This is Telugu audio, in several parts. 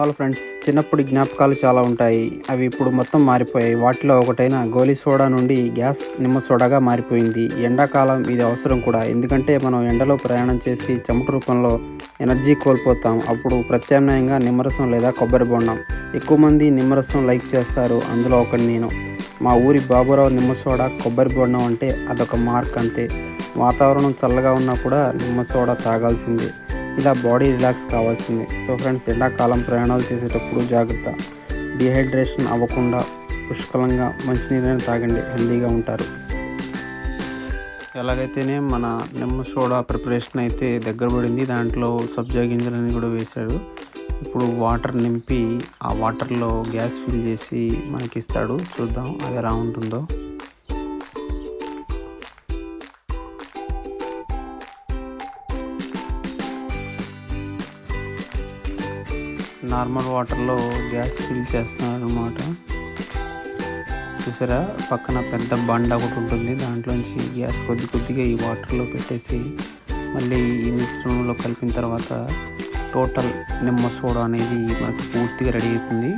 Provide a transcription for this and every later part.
హలో ఫ్రెండ్స్ చిన్నప్పుడు జ్ఞాపకాలు చాలా ఉంటాయి. అవి ఇప్పుడు మొత్తం మారిపోయాయి. వాటిలో ఒకటైన గోలీ సోడా నుండి గ్యాస్ నిమ్మ సోడాగా మారిపోయింది. ఎండాకాలం ఇది అవసరం కూడా. ఎందుకంటే మనం ఎండలో ప్రయాణం చేసి చెమట రూపంలో ఎనర్జీ కోల్పోతాం. అప్పుడు ప్రత్యామ్నాయంగా నిమ్మరసం లేదా కొబ్బరి బొండం. ఎక్కువ మంది నిమ్మరసం లైక్ చేస్తారు. అందులో ఒకటి నేను. మా ఊరి బాబురావు నిమ్మ సోడా కొబ్బరి బొండం అంటే అదొక మార్క్ అంతే. వాతావరణం చల్లగా ఉన్నా కూడా నిమ్మ సోడా తాగాల్సిందే. ఇలా బాడీ రిలాక్స్ కావాల్సిందే. సో ఫ్రెండ్స్ ఎండాకాలం ప్రయాణాలు చేసేటప్పుడు జాగ్రత్త. డిహైడ్రేషన్ అవ్వకుండా పుష్కలంగా మంచినీళ్ళని తాగండి. హెల్దీగా ఉంటారు. ఎలాగైతేనే మన నిమ్మ సోడా ప్రిపరేషన్ అయితే దగ్గర పడింది. దాంట్లో సబ్జా గింజలని కూడా వేశాడు. ఇప్పుడు వాటర్ నింపి ఆ వాటర్లో గ్యాస్ ఫిల్ చేసి మనకి ఇస్తాడు చూద్దాం అది ఎలా ఉంటుందో. నార్మల్ వాటర్లో గ్యాస్ ఫిల్ చేస్తున్నారు అనమాట చూసారా? పక్కన పెద్ద బండ ఒకటి ఉంటుంది. దాంట్లోంచి గ్యాస్ కొద్ది కొద్దిగా ఈ వాటర్లో పెట్టేసి మళ్ళీ ఈ మిశ్రమంలో కలిపిన తర్వాత టోటల్ నిమ్మ సోడా అనేది మనకు పూర్తిగా రెడీ అవుతుంది.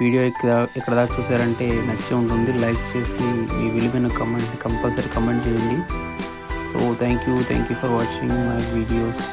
వీడియో ఇక్కడ ఇక్కడ దాకా చూసారంటే నచ్చి ఉంటుంది. లైక్ చేసి మీ విలువైన కమెంట్ కంపల్సరీ కమెంట్ చేయండి. So thank you thank you for watching my videos